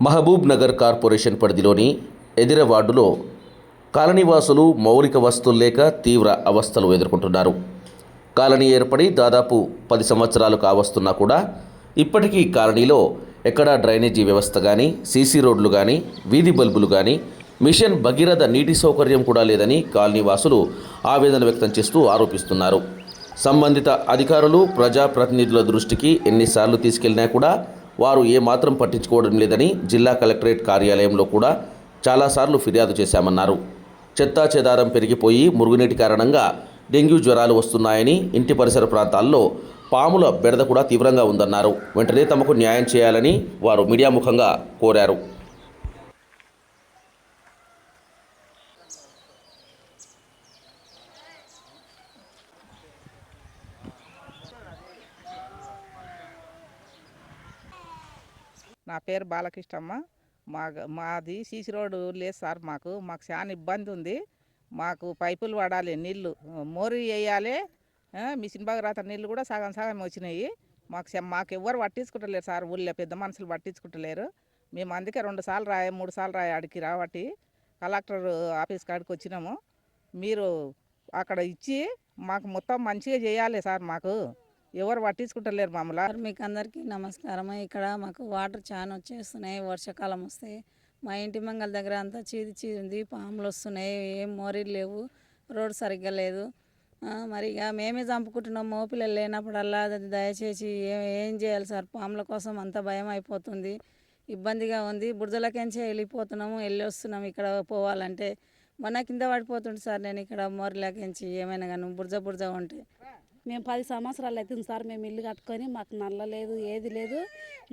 Mahabub Nagar corporation పరిధిలోని ఎదిర వార్డులో కాలనీవాసులు మౌలిక వస్తువులు లేక తీవ్ర అవస్థలు ఎదుర్కొంటున్నారు. కాలనీ ఏర్పడి దాదాపు పది సంవత్సరాలు కావస్తున్నా కూడా ఇప్పటికీ కాలనీలో ఎక్కడా డ్రైనేజీ వ్యవస్థ కానీ సీసీ రోడ్లు కానీ వీధి బల్బులు కానీ మిషన్ భగీరథ నీటి సౌకర్యం కూడా లేదని కాలనీవాసులు ఆవేదన వ్యక్తం చేస్తూ ఆరోపిస్తున్నారు. సంబంధిత అధికారులు ప్రజాప్రతినిధుల దృష్టికి ఎన్నిసార్లు తీసుకెళ్ళినా కూడా వారు ఏమాత్రం పట్టించుకోవడం లేదని జిల్లా కలెక్టరేట్ కార్యాలయంలో కూడా చాలాసార్లు ఫిర్యాదు చేశామన్నారు. చెత్తా చెదారం పెరిగిపోయి మురుగునీటి కారణంగా డెంగ్యూ జ్వరాలు వస్తున్నాయని ఇంటి పరిసర ప్రాంతాల్లో పాముల బెడద కూడా తీవ్రంగా ఉందన్నారు. వెంటనే తమకు న్యాయం చేయాలని వారు మీడియా ముఖంగా కోరారు. నా పేరు బాలకృష్ణమ్మ. మా మాది సీసీ రోడ్డు లేదు సార్ మాకు. మాకు చాలా ఇబ్బంది ఉంది. మాకు పైపులు పడాలి నీళ్ళు మోరి వేయాలి. మిషన్ మిషన్ భగీరథ నీళ్ళు కూడా సగం సగం వచ్చినాయి. మాకు మాకు ఎవ్వరు పట్టించుకుంటలేరు సార్. ఊళ్ళో పెద్ద మనుషులు పట్టించుకుంటలేరు. మేము అందుకే రెండు సార్లు రాయ మూడు సార్లు రాయ అడిగి రాబట్టి కలెక్టర్ ఆఫీస్ కాడికి వచ్చినాము. మీరు అక్కడ ఇచ్చి మాకు మొత్తం మంచిగా చేయాలి సార్ మాకు. ఎవరు పట్టించుకుంటలేరు మామూలు. మీకు అందరికీ నమస్కారం ఇక్కడ మాకు వాటర్ చాలా వచ్చేస్తున్నాయి. వర్షాకాలం వస్తే మా ఇంటి మంగళ దగ్గర అంతా చీది చీది ఉంది పాములు వస్తున్నాయి. ఏం మోరీలు లేవు. రోడ్ సరిగ్గా లేదు. మరి ఇక మేమే చంపుకుంటున్నాం. మోపిల్లలు లేనప్పుడల్లా అది దయచేసి ఏం ఏం చేయాలి సార్? పాముల కోసం అంత భయం అయిపోతుంది. ఇబ్బందిగా ఉంది. బురదలకెంచే వెళ్ళిపోతున్నాము. వెళ్ళి వస్తున్నాము ఇక్కడ పోవాలంటే. మొన్న కింద పడిపోతుంది సార్. నేను ఇక్కడ మోరిలకెంచి ఏమైనా కానీ బురద బురద ఉంటే. మేము పది సంవత్సరాలు అవుతుంది సార్ మేము ఇల్లు కట్టుకొని మాకు నల్ల లేదు ఏది లేదు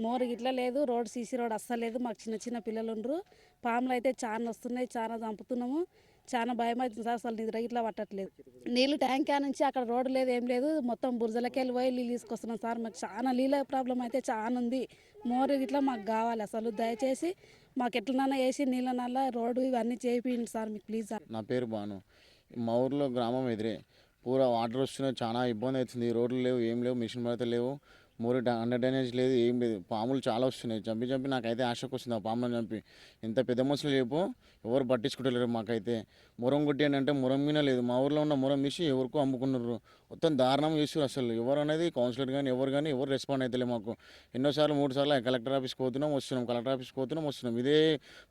మోరు గిట్ల లేదు రోడ్ సీసీ రోడ్ అస్సలేదు మాకు చిన్న చిన్న పిల్లలు ఉండరు. పాములు అయితే చాలా వస్తున్నాయి చాలా చంపుతున్నాము చాలా భయం అవుతుంది సార్ అసలు నిద్ర ఇట్లా పట్టట్లేదు. నీళ్ళు ట్యాంక్ నుంచి అక్కడ రోడ్డు లేదు ఏం లేదు మొత్తం బురదలకి వెళ్ళి పోయి నీళ్ళు తీసుకొస్తున్నాం సార్ మాకు చాలా నీళ్ళ ప్రాబ్లం అయితే చాలా ఉంది. మోరు ఇట్లా మాకు కావాలి అసలు దయచేసి మాకు ఎట్లనన్నా వేసి నీళ్ళనల్లా రోడ్డు ఇవన్నీ చేయించండి సార్ మీకు ప్లీజ్ సార్. నా పేరు బాను మా ఊర్లో గ్రామం ఎదురే. పూర వాటర్ వస్తున్నాయి చాలా ఇబ్బంది అవుతుంది రోడ్లు లేవు ఏం లేవు మిషన్ పడితే లేవు. మోర్ అండర్ డ్రైనేజ్ లేదు ఏం లేదు. పాములు చాలా వస్తున్నాయి. చంపి చంపి నాకైతే ఆశకు వస్తుంది ఆ పాములను చంపి. ఇంత పెద్ద మనుషులు చెప్పు ఎవరు పట్టించుకుంటలేరు మాకైతే. మురం కొట్టి అని అంటే మురం మీద లేదు. మా ఊర్లో ఉన్న మురం తీసి ఎవరికో అమ్ముకున్నారు. మొత్తం దారుణం చేస్తారు అసలు. ఎవరు అనేది కౌన్సిలర్ కానీ ఎవరు కానీ ఎవరు రెస్పాండ్ అయితే మాకు. ఎన్నోసార్లు మూడు సార్లు కలెక్టర్ ఆఫీస్కి పోతున్నాం వస్తున్నాం. కలెక్టర్ ఆఫీస్కి పోతున్నాం వస్తున్నాం. ఇదే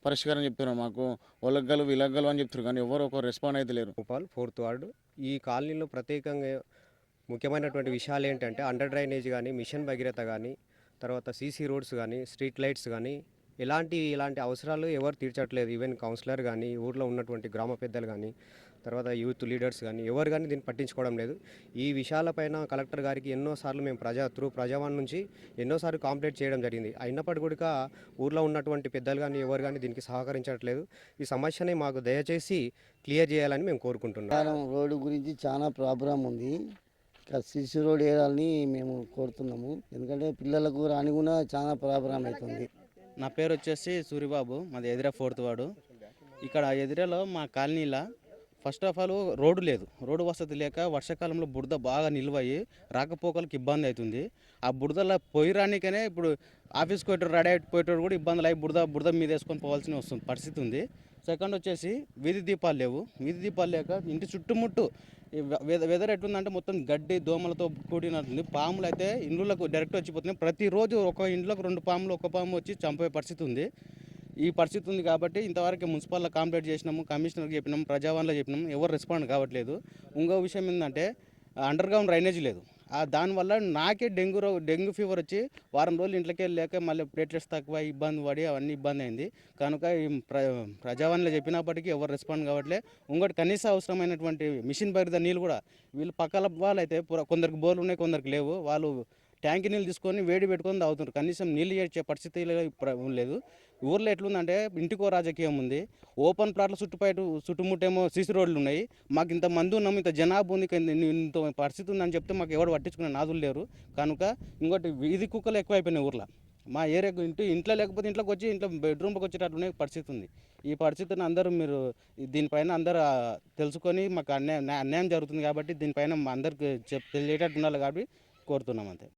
పరిష్కారం చెప్తున్నాం మాకు. ఒలగ్గలు విలగ్గలు అని చెప్తున్నారు కానీ ఎవరు ఒక రెస్పాండ్ అయితే లేరు ఫోర్త్ వార్డు. ఈ కాలనీలో ప్రత్యేకంగా ముఖ్యమైనటువంటి విషయాలు ఏంటంటే అండర్ డ్రైనేజ్ కానీ మిషన్ భగీరథ కానీ తర్వాత సీసీ రోడ్స్ కానీ స్ట్రీట్ లైట్స్ కానీ ఇలాంటి ఇలాంటి అవసరాలు ఎవరు తీర్చట్లేదు. ఈవెన్ కౌన్సిలర్ కానీ ఊర్లో ఉన్నటువంటి గ్రామ పెద్దలు కానీ తర్వాత యూత్ లీడర్స్ కానీ ఎవరు కానీ దీన్ని పట్టించుకోవడం లేదు. ఈ విషయాలపైన కలెక్టర్ గారికి ఎన్నోసార్లు మేము ప్రజా త్రూ ప్రజావాణి నుంచి ఎన్నోసార్లు కాంప్లైంట్ చేయడం జరిగింది. అయినప్పటికీ కూడా ఊర్లో ఉన్నటువంటి పెద్దలు కానీ ఎవరు కానీ దీనికి సహకరించట్లేదు. ఈ సమస్యని మాకు దయచేసి క్లియర్ చేయాలని మేము కోరుకుంటున్నాం. రోడ్డు గురించి చాలా ప్రాబ్లం ఉంది. సిసి రోడ్ వేయాలని మేము కోరుతున్నాము. ఎందుకంటే పిల్లలకు రాని కూడా చాలా ప్రాబ్లం అవుతుంది. నా పేరు వచ్చేసి సూరిబాబు మాది ఎదిరే ఫోర్త్ వాడు ఇక్కడ ఎదిరేలో మా కాలనీలో ఫస్ట్ ఆఫ్ ఆల్ రోడ్డు లేదు. రోడ్డు వసతి లేక వర్షాకాలంలో బురద బాగా నిల్వయి రాకపోకలకు ఇబ్బంది అవుతుంది. ఆ బురదలో పోయి రానికనే ఇప్పుడు ఆఫీస్కి పోయేటోడు రెడీ పోయేటోడు కూడా ఇబ్బందులు అయి బురద బురద మీద వేసుకొని పోవాల్సిన వస్తుంది పరిస్థితి ఉంది. సెకండ్ వచ్చేసి వీధి దీపాలు లేవు. వీధి దీపాలు లేక ఇంటి చుట్టుముట్టు వెదర్ ఎట్లుందంటే మొత్తం గడ్డి దోమలతో కూడినట్టుంది. పాములు అయితే ఇండ్లకు డైరెక్ట్ వచ్చిపోతున్నాయి. ప్రతిరోజు ఒక ఇంట్లోకి రెండు పాములు ఒక పాము వచ్చి చంపే పరిస్థితి ఉంది. ఈ పరిస్థితి ఉంది కాబట్టి ఇంతవరకు మున్సిపాల్లో కంప్లైంట్ చేసినాము కమిషనర్కి చెప్పినాము ప్రజావాణిలో చెప్పినాము. ఎవరు రెస్పాండ్ కావట్లేదు. ఇంకో విషయం ఏంటంటే అండర్ గ్రౌండ్ డ్రైనేజ్ లేదు. దానివల్ల నాకే డెంగ్యూ రో డెంగ్యూ ఫీవర్ వచ్చి వారం రోజులు ఇంట్లోకి లేక మళ్ళీ ప్లేట్లెట్స్ తక్కువ ఇబ్బంది పడి అవన్నీ ఇబ్బంది అయింది. కనుక ప్ర ప్రజావాణిలో చెప్పినప్పటికీ ఎవరు రెస్పాండ్ కావట్లే. ఇంకోటి కనీస అవసరమైనటువంటి మిషన్ భరిత నీళ్ళు కూడా వీళ్ళు పక్కల వాళ్ళు అయితే కొందరికి బోర్లు ఉన్నాయి కొందరికి లేవు. వాళ్ళు ట్యాంక్ నీళ్ళు తీసుకొని వేడి పెట్టుకొని తాగుతున్నారు కనీసం నీళ్ళు చేర్చే పరిస్థితి లేదు. ఊర్లో ఎట్లుందంటే ఇంటికో రాజకీయం ఉంది. ఓపెన్ ప్లాట్ల చుట్టుపైట చుట్టుముట్టేమో సీసీ రోడ్లు ఉన్నాయి. మాకు ఇంత మంది ఉన్నాము ఇంత జనాభా ఉంది ఇంత- పరిస్థితి ఉందని చెప్తే మాకు ఎవరు పట్టించుకునే నాదులు లేరు. కనుక ఇంకోటి వీధి కుక్కలు ఎక్కువైపోయినాయి ఊర్లో. మా ఏరియా ఇంటి ఇంట్లో లేకపోతే ఇంట్లోకి వచ్చి ఇంట్లో బెడ్రూమ్కి వచ్చేటట్లునే పరిస్థితి ఉంది. ఈ పరిస్థితిని అందరూ మీరు దీనిపైన అందరూ తెలుసుకొని మాకు అన్యాయం అన్యాయం జరుగుతుంది కాబట్టి దీనిపైన మా అందరికి చెప్ తెలియటట్టు ఉండాలి కాబట్టి కోరుతున్నాం అంతే.